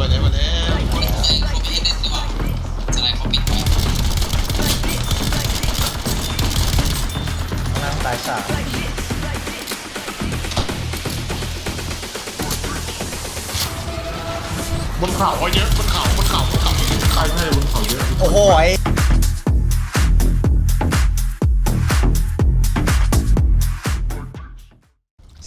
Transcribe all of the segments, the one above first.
มาแล้วมาแล้วล่างตายสามบนเขาเยอะบนเขาบนเขาบนเขาใช่ใช่บนเขาเยอะโอ้โหไอ้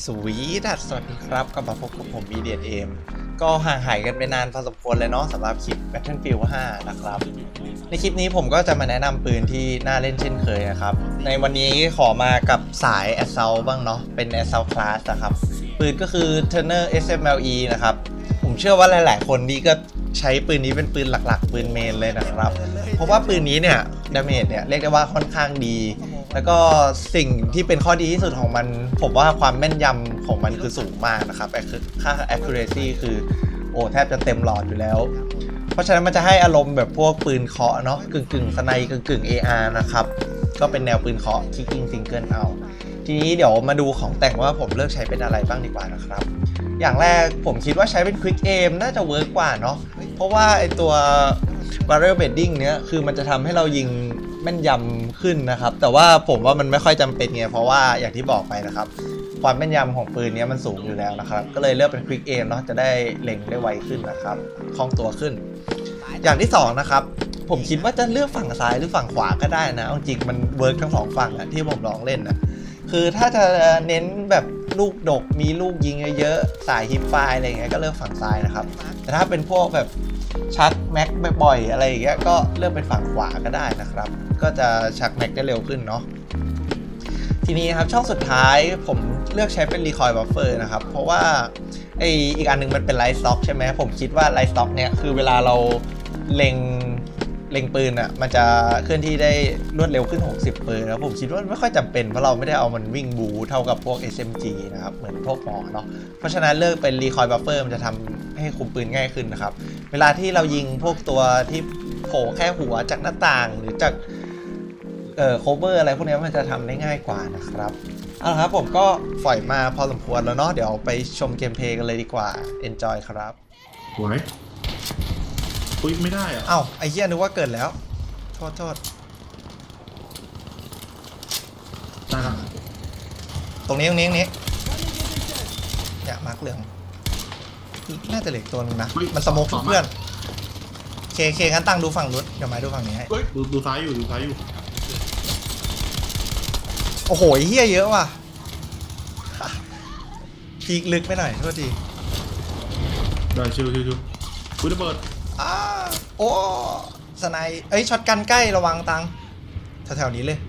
สวีดัสสวัสดีครับกลับมาพบกับผมมีเดียเอม ก็ห่างหายกันไปนานพอสมควรเลยเนาะสำหรับคลิป Battlefield 5 นะครับ ในคลิปนี้ผมก็จะมาแนะนำปืนที่น่าเล่นเช่นเคยนะครับ ในวันนี้ขอมากับสาย Assault บ้างเนาะเป็น Assault Class นะครับ ปืนก็คือ Turner SMLE นะครับ ผมเชื่อว่าหลาย ๆ คนนี่ก็ใช้ปืนนี้เป็นปืนหลัก ๆ ปืนเมนเลยนะครับ เพราะว่าปืนนี้เนี่ยดาเมจเนี่ยเรียกได้ว่าค่อนข้างดี แล้วก็สิ่งที่เป็นข้อดีที่สุดของมัน ผมว่าความแม่นยำของมันคือสูงมากนะครับค่า accuracy คือโอ้แทบจะเต็มหลอดอยู่แล้ว เพราะฉะนั้นมันจะให้อารมณ์แบบพวกปืนเคาะเนาะกึ่งกึ่งสไนกึ่งกึ่ง AR นะครับ ก็เป็นแนวปืนเคาะคิกกิ้งซิงเกิลเอา ทีนี้เดี๋ยวมาดูของแต่งว่าผมเลือกใช้เป็นอะไรบ้างดีกว่านะครับ อย่างแรกผมคิดว่าใช้เป็น Quick Aim น่าจะเวิร์กกว่าเนาะเพราะว่าไอตัว Barrel Bedding เนี้ยคือมันจะทำให้เรายิง แม่นยำขึ้นนะครับ แต่ว่าผมว่ามันไม่ค่อยจำเป็นไงเพราะว่าอย่างที่บอกไปนะครับ ความแม่นยำของปืนนี้มันสูงอยู่แล้วนะครับ ก็เลยเลือกเป็น Quick Aim เนาะจะได้เล็งได้ไวขึ้นนะครับคล่องตัวขึ้น อย่างที่สองนะครับผมคิดว่าจะเลือกฝั่งซ้ายหรือฝั่งขวาก็ได้นะจริงมันเวิร์กทั้งสองฝั่งอะที่ผมลองเล่นอะคือถ้าจะเน้นแบบลูกดกมีลูกยิงเยอะๆสายฮิปไฟอะไรเงี้ยก็เลือกฝั่งซ้ายนะครับ แต่ถ้าเป็นพวกแบบชักแม็กบ่อยๆอะไรอย่างเงี้ยก็เลือกเป็นฝั่งขวาก็ได้นะครับ ก็จะชักแม็กได้เร็วขึ้นเนาะทีนี้ครับช่องสุดท้ายผมเลือกใช้เป็นรีคอยบัฟเฟอร์นะครับ เพราะว่าไออีกอันหนึงมันเป็นไลท์สต็อกใช่ไหมผมคิดว่าไลท์สต็อกเนี่ยคือเวลาเราเล็งเล็งปืนอะมันจะเคลื่อนที่ได้รวดเร็วขึ้น 60ปืนแล้วผมคิดว่าไม่ค่อยจำเป็น เพราะเราไม่ได้เอามันวิ่งบูเท่ากับพวก SMG นะครับเหมือนพวกหมอเนาะเพราะฉะนั้นเลือกเป็นรีคอยบัฟเฟอร์มันจะทำให้คุมปืนง่ายขึ้นนะครับ เวลาที่เรายิงพวกตัวที่โผล่แค่หัวจากหน้าต่างหรือจาก เอ่อ cover อะไรพวกนี้มันจะทำได้ง่ายกว่านะครับเอาละครับผมก็ฝอยมาพอสมควรแล้วเนาะเดี๋ยวไปชมเกมเพลย์กันเลยดีกว่า enjoy ครับหวยอุ้ยไม่ได้อะเอ้าไอ้เหี้ยนึกว่าเกิดแล้ว โทษโทษได้ละตรงนี้ตรงนี้ตรงนี้อย่ามาร์กเหลืองน่าจะเหลืออกตัวนึงนะ มันสโมกทุกเพื่อนเคเคงั้นตั้งดูฝั่งนู้นเดี๋ยวมาดูฝั่งนี้ให้ เฮ้ยดูดูซ้ายอยู่ดูซ้ายอยู่ โอ้โหไอ้เหี้ยเยอะว่ะพีกลึกไปหน่อยโทษทีได้ชิวชิวชิวอุ้ยระเบิดอ้าโอ้สไนเอ้ยช็อตกันใกล้ระวังตังแถวๆนี้เลย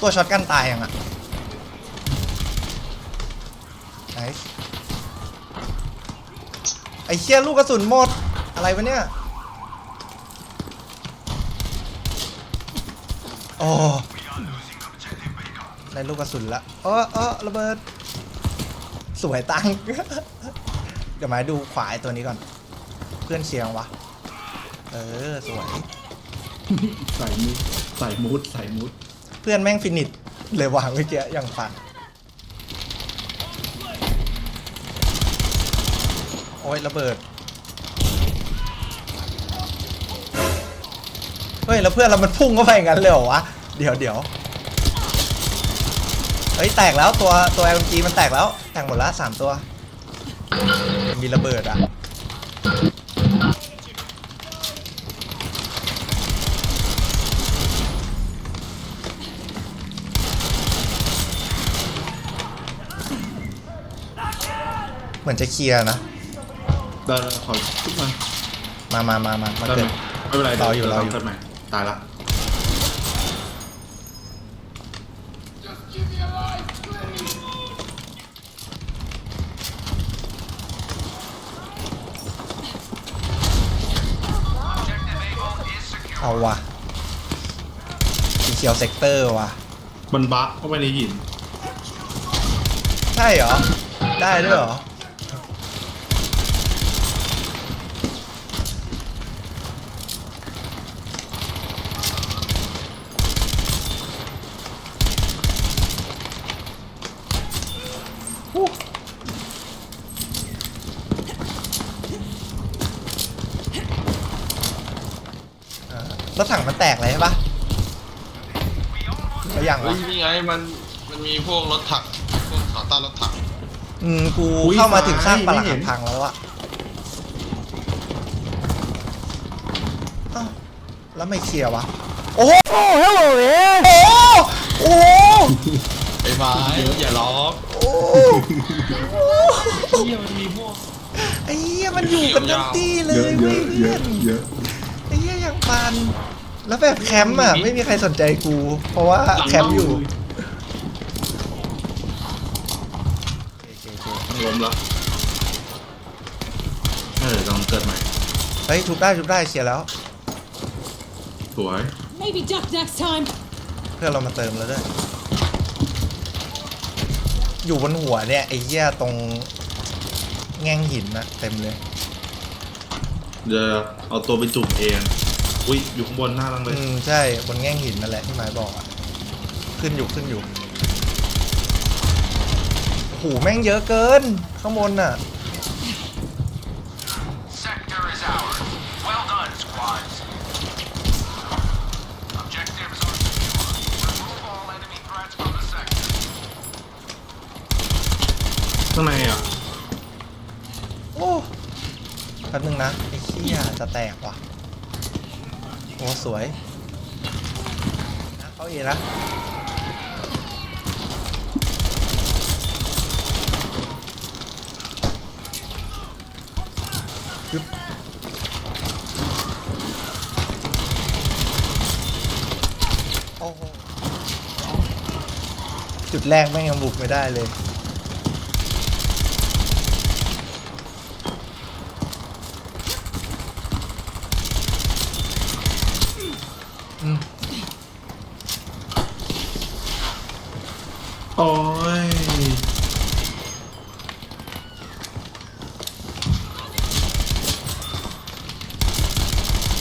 ตัวช็อตกันตายยังอะไหนไอ้เชี่ยลูกกระสุนหมด อะไรวะเนี่ย อ้ได้ลูกกระสุนละเออเออระเบิด สวยตังเดี๋ยวมาดูขวาไอ้ตัวนี้ก่อน เพื่อนเชียงวะ เออ สวย ใส่มูดใส่มูดใส่มูดเพื่อนแม่งฟินิชเลยวางเมื่อกี้อย่างฟันโอ้ยระเบิด เฮ้ยแล้วเพื่อนเรามันพุ่งเข้าไปอย่างนั้นเลยเหรอวะ เดี๋ยวเดี๋ยวเฮ้ยแตกแล้วตัวตัว LG มันแตกแล้วแตกหมดละสามตัว มีระเบิดอะเหมือนจะเคลียร์นะ ได้ได้ขอทุกมามามามามามาได้เกิไหมด ไม่เป็นไรรออยู่เดี๋วรออยู่เกิดใหม่ ตายละเอาว่ะสีเขียวเซกเตอร์ว่ะมันบั๊กเข้าไปในหิน ใช่เหรอ ได้ด้วยเหรอ รถถังมันแตกเลยใช่ปะแล้วยังเฮ้วะยนี่ไงมันมันมีพวกรถถังพวกขาต้านรถถังอืมกูอุ๊ยเข้ามาถึงข้างปซ้ายลักไม่เห็หันกพังแล้วอะอ้าวแล้วไม่เคลียร์วะ โอ้โห hello man โอ้โหไอ้ไม้อย่าร้องโอ้โหเฮียมันมีพวกไอ้เหี้ยมันอยู่กันทั้งที่เลเยอะยเยเว้ยอะเยเพื่ออะน เยอะไอ้เหี้ยยัง ปันแล้วแบบแคมป์อะ ไม่มีใครสนใจกู เพราะว่าแคมป์อยู่ล้มแล้วเออลองเกิดใหม่เฮ้ยทุบได้ทุบได้เชียร์แล้ว สวย Maybe duck next time. เพื่อนเรามาเติมแล้วด้วย อยู่บนหัวเนี่ยไอ้เหี้ยตรงแง่งหินนะเต็มเลย เดี๋ยวเอาตัวไปจุ่มเอง อุ้ยอยู่ข้างบนหน้าลังเลอืยมใช่บนแง่งหินนั่นแหละที่หมายบอกอะขึ้นอยู่ขึ้นอยู่โอ้โหแม่งเยอะเกิน ข้างบนน่ะ Sector is ours. Well done, squads. Objectives are secure. Remove all enemy threats from the sector. ข้างในอะโอ้แป๊บนึงนะไอ้เหี้ยจะแตกว่ะโอ้สวยนะเขาเอนะปึ๊บโอ้โหจุดแรกแม่งยังบุกไม่ได้เลย อืม โอ้ย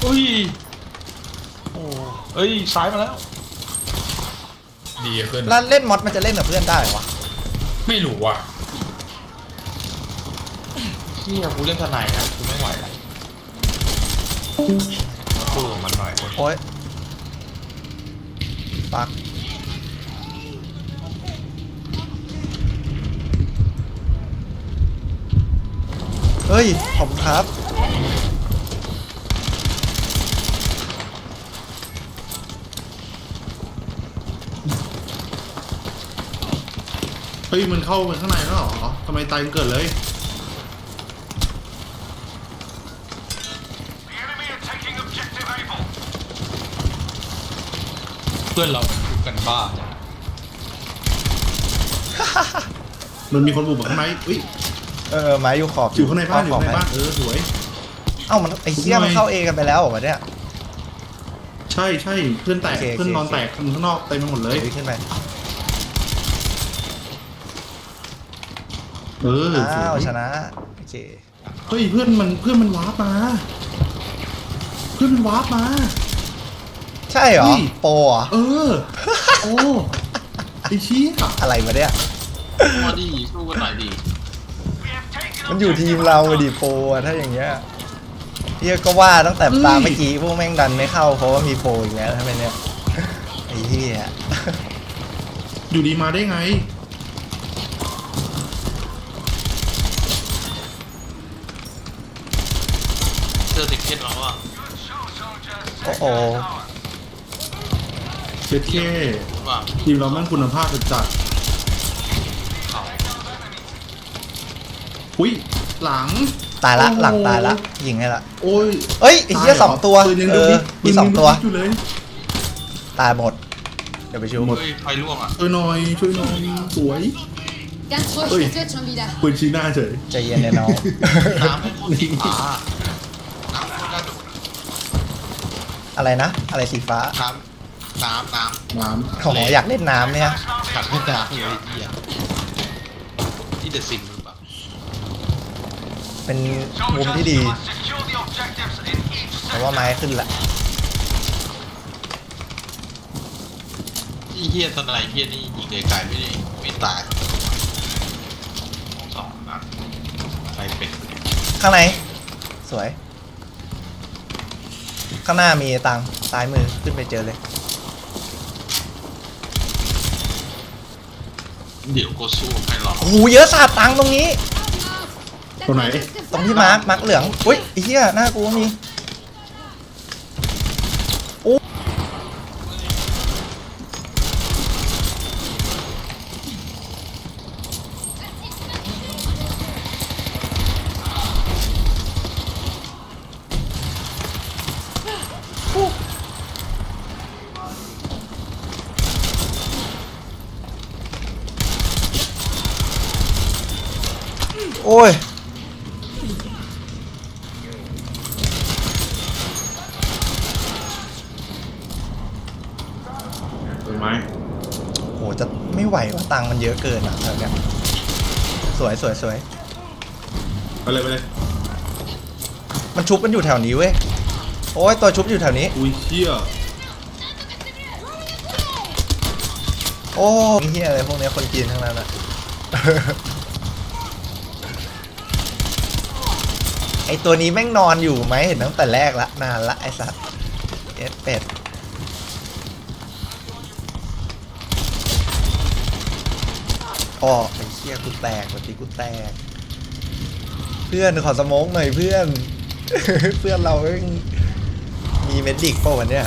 อุ้ยโอ้เอ้ยซ้ายมาแล้ว ดีขึ้น แล้วเล่นมอดมันจะเล่นกับเพื่อนได้เหรอวะไม่รู้ว่ะเฮียกูเล่นทนายนะกูไม่ไหวแล้วมาสู้กับมันหน่อยโอ้ยปักเฮ้ยขอบคุณครับ ฮ้ยมันเข้าไปข้างในแล้วเหรอทำไมตายมันเกิดเลย The enemy are taking objective Able. เพื่อนเราทุกกันบ้าจังมันมีคนบุกมาข้างในอุ้ยเออไม้อยู่ขอบอยู่ข้างในบ้านอยู่ขอบข้างในไหมบ้านเออสวย เอ้ามันไอ้เหี้ยทำไมมันเข้าเอกันไปแล้วเหรอวะเนี่ย ใช่ใช่เพื่อนแตกโอเคโอเคเพื่อนนอนแตกข้างนอกเต็มไปหมดเลยเฮ้ยขึ้นไป เออสอ้าววยชนะโอเคเฮ้ยเพื่อนมันเพื่อนมันวาร์ปมา เพื่อนมันวาร์ปมา ใช่เหรอ เฮ้ย โปรเหรอเออ โอ้ไอ้เชี้ยอะไรมาเนี่ยมาดีสู้กันหน่อยดี We have taken มันอยู่ objective ทีมเราอะ Alpha. ดิโปรอะถ้าอย่างเงี้ยเฮียก็ว่าตั้งแต่ตามเมื่อกี้พวกแม่งดันไม่เข้าเพราะว่ามีโปรอีกแล้วทำไมเนี่ยไอ้เหี้ยอยู่ดีมาได้ไง เจอติดเคสแล้วอะ Show soldiers โอ้โหเช็ดแค่ว่าทีมเราแม่งคุณภาพจัดเขาๆอุ้ยหลัง ตายละโอ้โหลังตายละยิงให้ละโอ้ยเอ้ยไอ้เหี้ยตาหรสองตัวปืนยังเอดูอดิมีสองตัวปืนยังดูดิอยู่เลยตายหมดเดี๋ยวไปชิวหมดเฮ้ยไฟล่วงอะช่วยหน่อยช่วยหน่อยสวย Ganz ruhig, Ui. das wird schon wieder. ปืนชี้หน้าเฉย ใจเย็นเลยน้อง น้ำไม่โคตรสีฟ้า อะไรนะ อะไรสีฟ้าน้ำน้ำน้ำน้ำขออยากเล่นน้ำเนี่ยขัดเล่นน้ำอยู่ไอ้เหี้ยที่เดซิมหรือเปล่าเป็นมุมที่ดีแต่ว่าไม้ขึ้นละที่เหี้ยสนายเหี้ยนี่ยิงไกลๆไม่ได้ไม่ตายสองนัดใครเป็นข้างในสวย ข้างหน้ามีตังค์ซ้ายมือขึ้นไปเจอเลย เดี๋ยวก็สู้ให้หรอกโอ้โหเยอะสาดตังค์ตรงนี้ That's Con my này. list of ตรงที่มาร์คมาร์คเหลือง อุ้ยไอ้เหี้ยหน้ากูก็มีโอ้โอ้ย เห็นไหม โหจะ ไม่ไหวว่าตังค์มันเยอะเกินอะแบบเนี้ยสวยสวยสวยไปเลยไปเลยมันชุบมันอยู่แถวนี้เว้ยโอ้ยตัวชุบอยู่แถวนี้ อุ้ยเชี่ยโอ้เฮียอะไรพวกเนี้ยคนจีนทั้งนั้นอะ ไอตัวนี้แม่งนอนอยู่ไหมเห็นตั้งแต่แรกละนานละไอสัตว์เอสเป็ด อ๋อไอเชี่ยกูแตกวันทีกูแตก เพื่อนขอสโมองหน่อยเพื่อน เพื่อนเราแม่งมีเมดิกเปล่าวันเนี้ย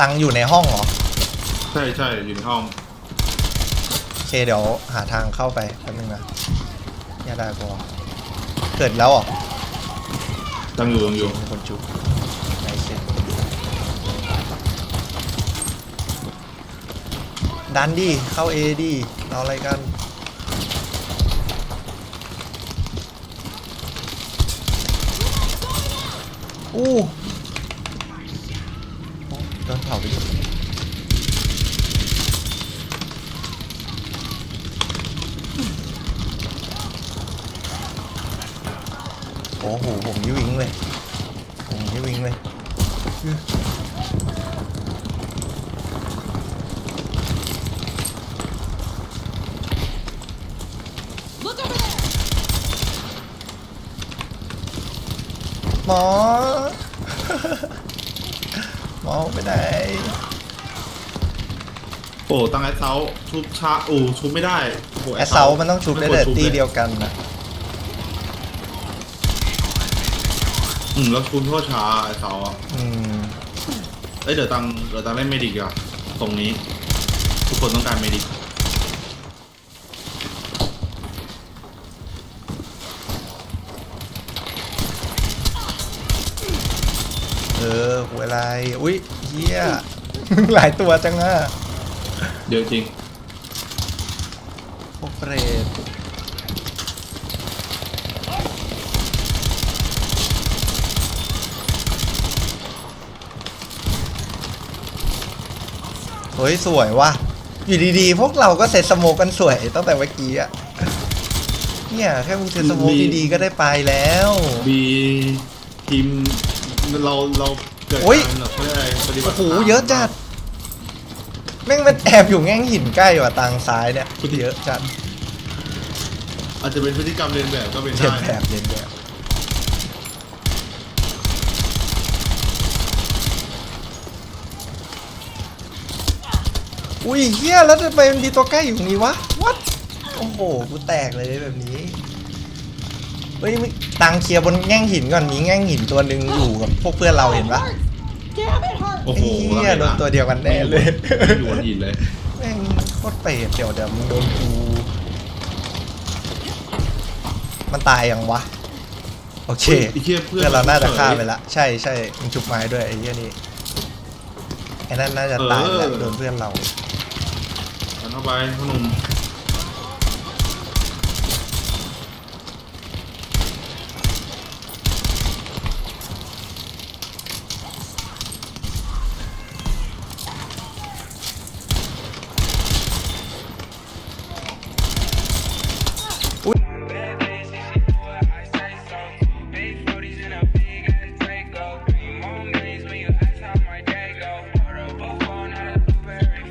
ตังอยู่ในห้องเหรอ ใช่ใช่อยู่ในห้อง โอเคเดี๋ยวหาทางเข้าไปแป๊บนึงนะอย่าได้พอเกิดแล้วเหรอ ตั้งอยู่ตั้งอยู่ มีคนจุ๊บไนเซ็ต ดันดิ เข้า A ดิ เอาอะไรกัน อู้ หมอ หมอไปไหน โอ้ตั้งแอดเซาชุบช้าโอ้ชุบไม่ได้โแอสเซามันต้องชุบได้แต่ตีเดียวกันนะอืมแล้วชุบโทษช้าแอดเซาอะอืมเอ้ยเดี๋ยวตังเดี๋ยวตังเล่นเมดิกอะตรงนี้ ทุกคนต้องการเมดิก ออหวยอะไร อุ้ยเฮียหลายตัวจังอะเดี๋ยวจริงพวกเปรตเฮ้ย สวยว่ะ อยู่ดีๆ พวกเราก็เซตสโมกกันสวยตั้งแต่เมื่อกี้อะเนี่ย แค่มึงเซตสโมกมีดีๆ ก็ได้ไปแล้ว บีทีม เราเราเกิดโอ้ย การแบบเขาเรียกอะไรปฏิบัโอ้ติโหตามเยอะจัดแม่งมันแอบอยู่แง่งหินใกล้ว่ะทางซ้ายเนี่ยเยอะจัดอาจจะเป็นพฤติกรรมเรียนแบบก็เป็นเรียนได้แบบเรียนแบบอุ้ยเฮียแล้วทำไมมันมีตัวใกล้อยู่ตรงนี้วะ what โอ้โหกูแตกเลยแบบนี้เฮ้ยมึงตังเคลียร์บนแง่งหินก่อนมีแง่งหินตัวหนึ่งอยู่กับพวกเพื่อนเราเห็นปะ Damn it hurt. โอ้โหเฮียโดนตัวเดียวกันแน่เลยอยู่บนหินเลย แม่งโคตรเปรตเดี๋ยวเดี๋ยวมึงโดนกูมันตายยังวะ โอเคไอ้เหี้ยเพื่เพื่ออนนเราน่าจะฆ่าไปแล้วละใช่ใช่มันชุบไม้ด้วยไอ้เหี้ยนี่ไอ้นั่นน่าจะตายแล้วโดนเพื่อนเราเข้าไปพ่อหนุ่ม